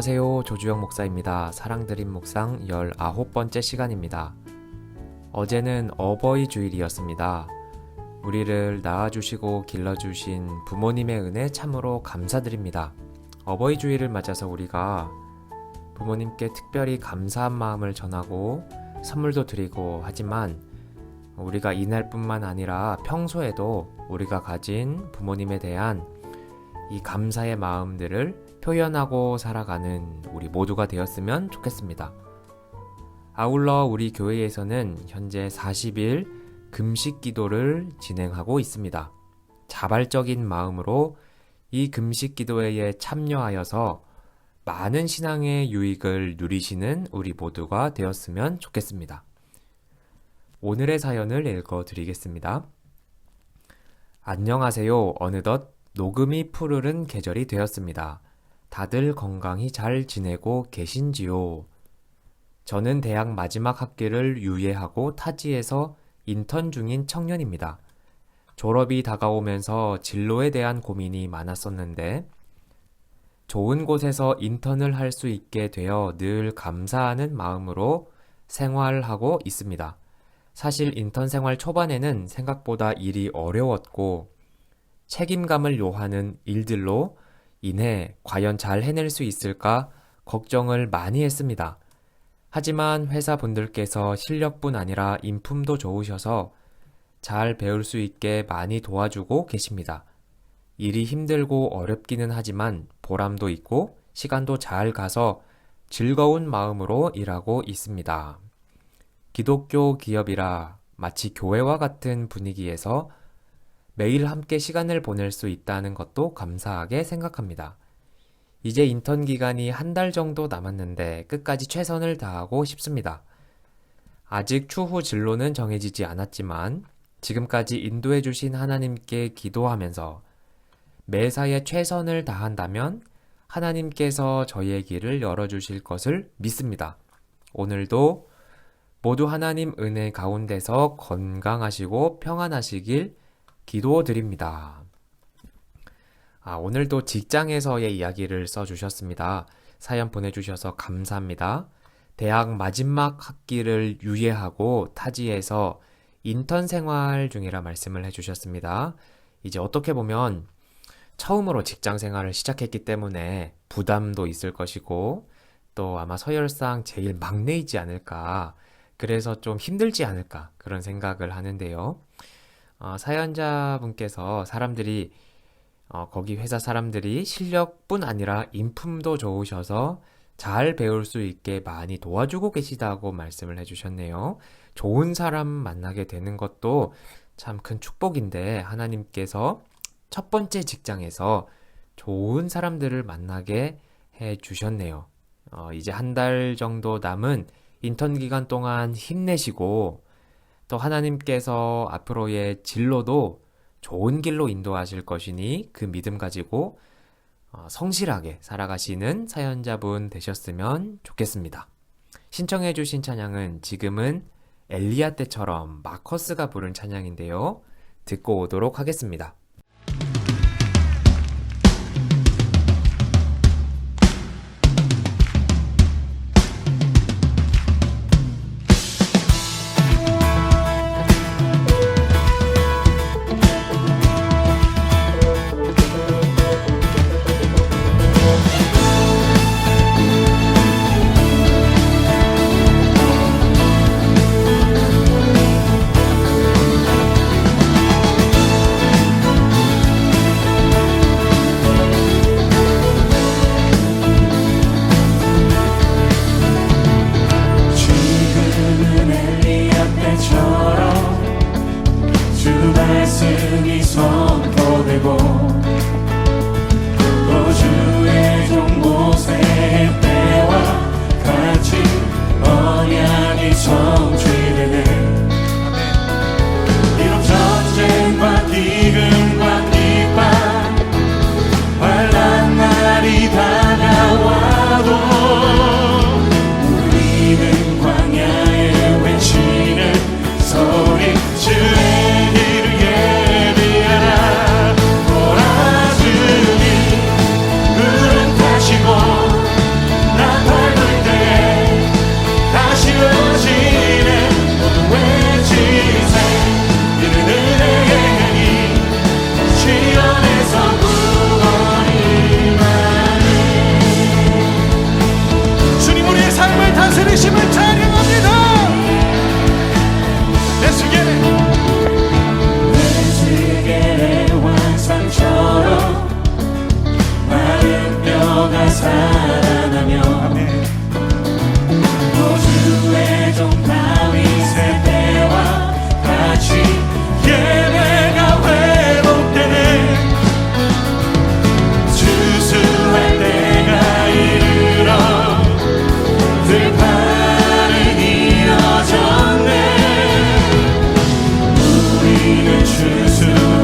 안녕하세요. 조주영 목사입니다. 사랑드림 묵상 19번째 시간입니다. 어제는 어버이 주일이었습니다. 우리를 낳아주시고 길러주신 부모님의 은혜 참으로 감사드립니다. 어버이 주일을 맞아서 우리가 부모님께 특별히 감사한 마음을 전하고 선물도 드리고 하지만 우리가 이날 뿐만 아니라 평소에도 우리가 가진 부모님에 대한 이 감사의 마음들을 표현하고 살아가는 우리 모두가 되었으면 좋겠습니다. 아울러 우리 교회에서는 현재 40일 금식 기도를 진행하고 있습니다. 자발적인 마음으로 이 금식 기도회에 참여하여서 많은 신앙의 유익을 누리시는 우리 모두가 되었으면 좋겠습니다. 오늘의 사연을 읽어 드리겠습니다. 안녕하세요. 어느덧 녹음이 푸르른 계절이 되었습니다. 다들 건강히 잘 지내고 계신지요? 저는 대학 마지막 학기를 유예하고 타지에서 인턴 중인 청년입니다. 졸업이 다가오면서 진로에 대한 고민이 많았었는데, 좋은 곳에서 인턴을 할 수 있게 되어 늘 감사하는 마음으로 생활하고 있습니다. 사실 인턴 생활 초반에는 생각보다 일이 어려웠고, 책임감을 요하는 일들로 인해 과연 잘 해낼 수 있을까 걱정을 많이 했습니다. 하지만 회사 분들께서 실력뿐 아니라 인품도 좋으셔서 잘 배울 수 있게 많이 도와주고 계십니다. 일이 힘들고 어렵기는 하지만 보람도 있고 시간도 잘 가서 즐거운 마음으로 일하고 있습니다. 기독교 기업이라 마치 교회와 같은 분위기에서 매일 함께 시간을 보낼 수 있다는 것도 감사하게 생각합니다. 이제 인턴 기간이 한 달 정도 남았는데 끝까지 최선을 다하고 싶습니다. 아직 추후 진로는 정해지지 않았지만 지금까지 인도해 주신 하나님께 기도하면서 매사에 최선을 다한다면 하나님께서 저희의 길을 열어주실 것을 믿습니다. 오늘도 모두 하나님 은혜 가운데서 건강하시고 평안하시길 기도드립니다. 아, 오늘도 직장에서의 이야기를 써주셨습니다. 사연 보내주셔서 감사합니다. 대학 마지막 학기를 유예하고 타지에서 인턴 생활 중이라 말씀을 해주셨습니다. 이제 어떻게 보면 처음으로 직장 생활을 시작했기 때문에 부담도 있을 것이고 또 아마 서열상 제일 막내이지 않을까. 그래서 좀 힘들지 않을까. 그런 생각을 하는데요. 어, 사연자분께서 사람들이 어, 거기 회사 사람들이 실력뿐 아니라 인품도 좋으셔서 잘 배울 수 있게 많이 도와주고 계시다고 말씀을 해주셨네요. 좋은 사람 만나게 되는 것도 참 큰 축복인데 하나님께서 첫 번째 직장에서 좋은 사람들을 만나게 해 주셨네요. 어, 이제 한 달 정도 남은 인턴 기간 동안 힘내시고 또 하나님께서 앞으로의 진로도 좋은 길로 인도하실 것이니 그 믿음 가지고 어, 성실하게 살아가시는 사연자분 되셨으면 좋겠습니다. 신청해 주신 찬양은 지금은 엘리야 때처럼 마커스가 부른 찬양인데요. 듣고 오도록 하겠습니다. 우리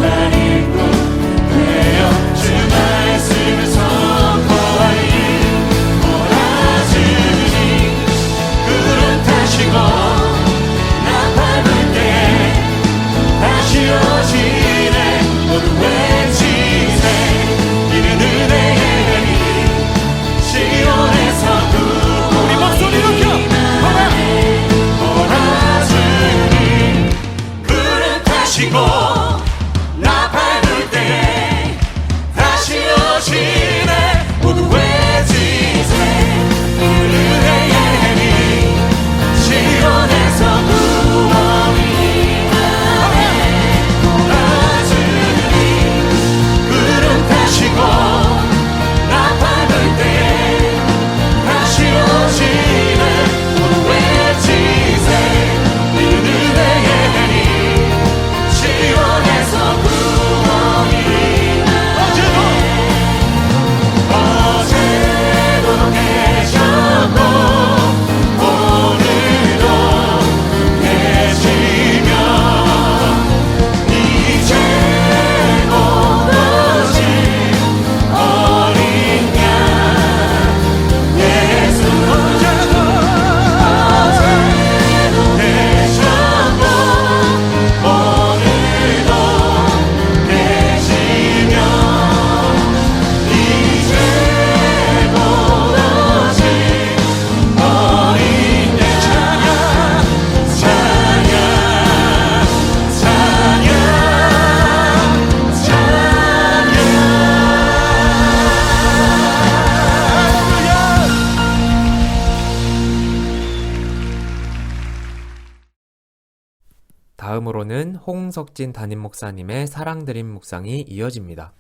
다음으로는 홍석진 담임 목사님의 사랑드림 묵상이 이어집니다.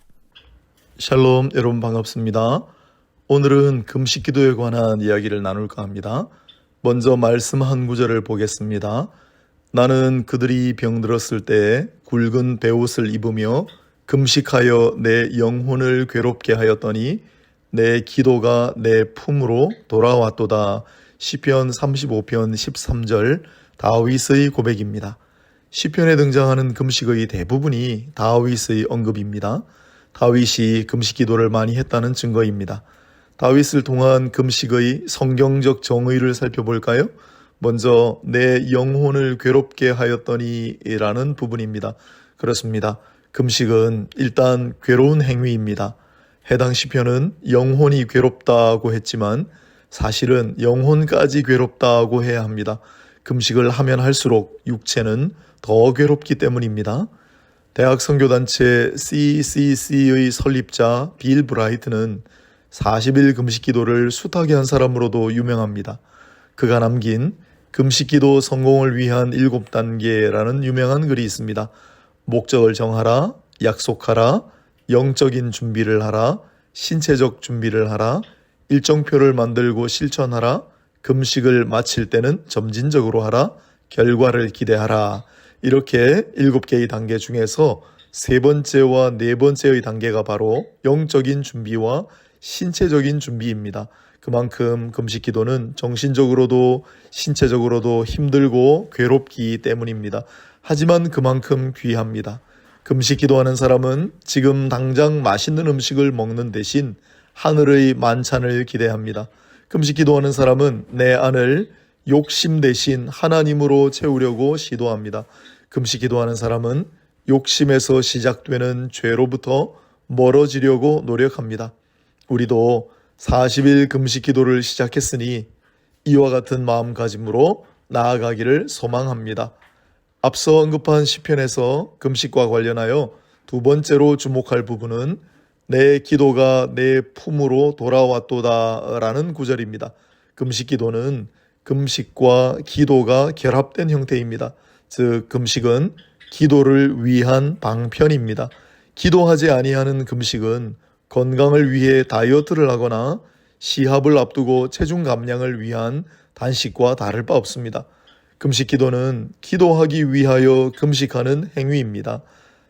샬롬 여러분 반갑습니다. 오늘은 금식 기도에 관한 이야기를 나눌까 합니다. 먼저 말씀 한 구절을 보겠습니다. 나는 그들이 병들었을 때 굵은 베옷을 입으며 금식하여 내 영혼을 괴롭게 하였더니 내 기도가 내 품으로 돌아왔도다. 시편 35편 13절 다윗의 고백입니다. 시편에 등장하는 금식의 대부분이 다윗의 언급입니다. 다윗이 금식 기도를 많이 했다는 증거입니다. 다윗을 통한 금식의 성경적 정의를 살펴볼까요? 먼저 내 영혼을 괴롭게 하였더니라는 부분입니다. 그렇습니다. 금식은 일단 괴로운 행위입니다. 해당 시편은 영혼이 괴롭다고 했지만 사실은 영혼까지 괴롭다고 해야 합니다. 금식을 하면 할수록 육체는 더 괴롭기 때문입니다. 대학 선교단체 CCC의 설립자 빌 브라이트는 40일 금식 기도를 숱하게 한 사람으로도 유명합니다. 그가 남긴 금식 기도 성공을 위한 7단계라는 유명한 글이 있습니다. 목적을 정하라, 약속하라, 영적인 준비를 하라, 신체적 준비를 하라, 일정표를 만들고 실천하라, 금식을 마칠 때는 점진적으로 하라, 결과를 기대하라. 이렇게 일곱 개의 단계 중에서 세 번째와 네 번째의 단계가 바로 영적인 준비와 신체적인 준비입니다. 그만큼 금식 기도는 정신적으로도 신체적으로도 힘들고 괴롭기 때문입니다. 하지만 그만큼 귀합니다. 금식 기도하는 사람은 지금 당장 맛있는 음식을 먹는 대신 하늘의 만찬을 기대합니다. 금식 기도하는 사람은 내 안을 욕심 대신 하나님으로 채우려고 시도합니다. 금식 기도하는 사람은 욕심에서 시작되는 죄로부터 멀어지려고 노력합니다. 우리도 40일 금식 기도를 시작했으니 이와 같은 마음가짐으로 나아가기를 소망합니다. 앞서 언급한 시편에서 금식과 관련하여 두 번째로 주목할 부분은 내 기도가 내 품으로 돌아왔도다라는 구절입니다. 금식 기도는 금식과 기도가 결합된 형태입니다. 즉 금식은 기도를 위한 방편입니다. 기도하지 아니하는 금식은 건강을 위해 다이어트를 하거나 시합을 앞두고 체중 감량을 위한 단식과 다를 바 없습니다. 금식 기도는 기도하기 위하여 금식하는 행위입니다.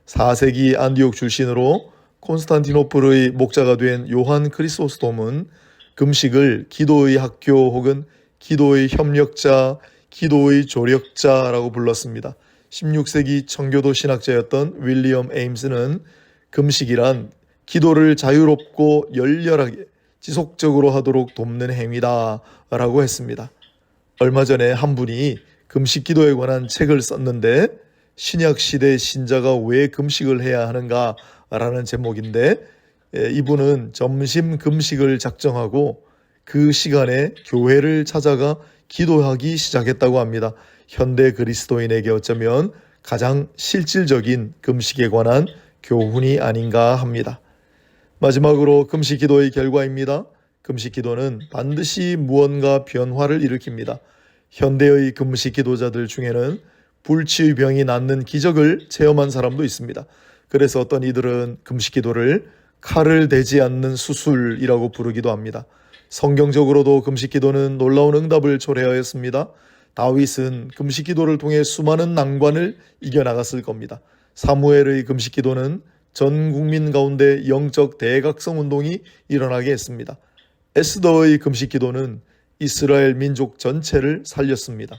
4세기 안디옥 출신으로 콘스탄티노플의 목자가 된 요한 크리소스톰은 금식을 기도의 학교 혹은 기도의 협력자, 기도의 조력자라고 불렀습니다. 16세기 청교도 신학자였던 윌리엄 에임스는 금식이란 기도를 자유롭고 열렬하게 지속적으로 하도록 돕는 행위다 라고 했습니다. 얼마 전에 한 분이 금식 기도에 관한 책을 썼는데 신약 시대 신자가 왜 금식을 해야 하는가 라는 제목인데 에, 이분은 점심 금식을 작정하고 그 시간에 교회를 찾아가 기도하기 시작했다고 합니다. 현대 그리스도인에게 어쩌면 가장 실질적인 금식에 관한 교훈이 아닌가 합니다. 마지막으로 금식 기도의 결과입니다. 금식 기도는 반드시 무언가 변화를 일으킵니다. 현대의 금식 기도자들 중에는 불치의 병이 낫는 기적을 체험한 사람도 있습니다. 그래서 어떤 이들은 금식 기도를 칼을 대지 않는 수술이라고 부르기도 합니다. 성경적으로도 금식 기도는 놀라운 응답을 초래하였습니다. 다윗은 금식 기도를 통해 수많은 난관을 이겨나갔을 겁니다. 사무엘의 금식 기도는 전 국민 가운데 영적 대각성 운동이 일어나게 했습니다. 에스더의 금식 기도는 이스라엘 민족 전체를 살렸습니다.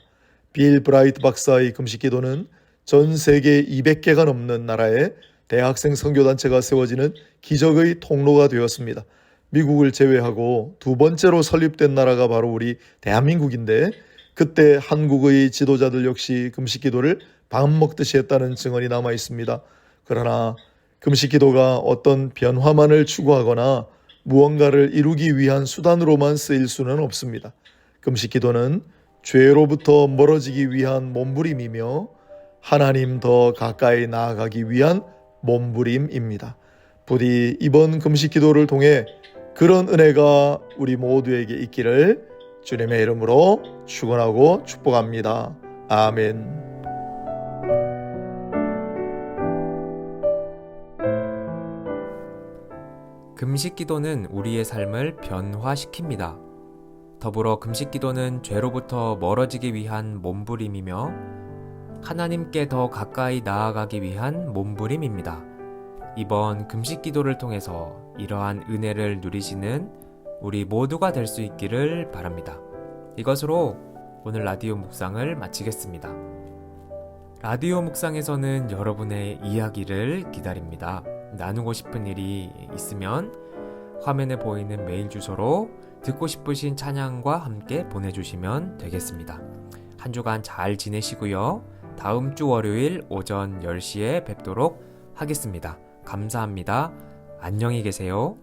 빌 브라이트 박사의 금식 기도는 전 세계 200개가 넘는 나라에 대학생 선교단체가 세워지는 기적의 통로가 되었습니다. 미국을 제외하고 두 번째로 설립된 나라가 바로 우리 대한민국인데 그때 한국의 지도자들 역시 금식 기도를 밥 먹듯이 했다는 증언이 남아 있습니다. 그러나 금식 기도가 어떤 변화만을 추구하거나 무언가를 이루기 위한 수단으로만 쓰일 수는 없습니다. 금식 기도는 죄로부터 멀어지기 위한 몸부림이며 하나님 더 가까이 나아가기 위한 몸부림입니다. 부디 이번 금식 기도를 통해 그런 은혜가 우리 모두에게 있기를 주님의 이름으로 축원하고 축복합니다. 아멘. 금식 기도는 우리의 삶을 변화시킵니다. 더불어 금식 기도는 죄로부터 멀어지기 위한 몸부림이며 하나님께 더 가까이 나아가기 위한 몸부림입니다. 이번 금식 기도를 통해서 이러한 은혜를 누리시는 우리 모두가 될 수 있기를 바랍니다. 이것으로 오늘 라디오 묵상을 마치겠습니다. 라디오 묵상에서는 여러분의 이야기를 기다립니다. 나누고 싶은 일이 있으면 화면에 보이는 메일 주소로 듣고 싶으신 찬양과 함께 보내주시면 되겠습니다. 한 주간 잘 지내시고요. 다음 주 월요일 오전 10시에 뵙도록 하겠습니다. 감사합니다. 안녕히 계세요.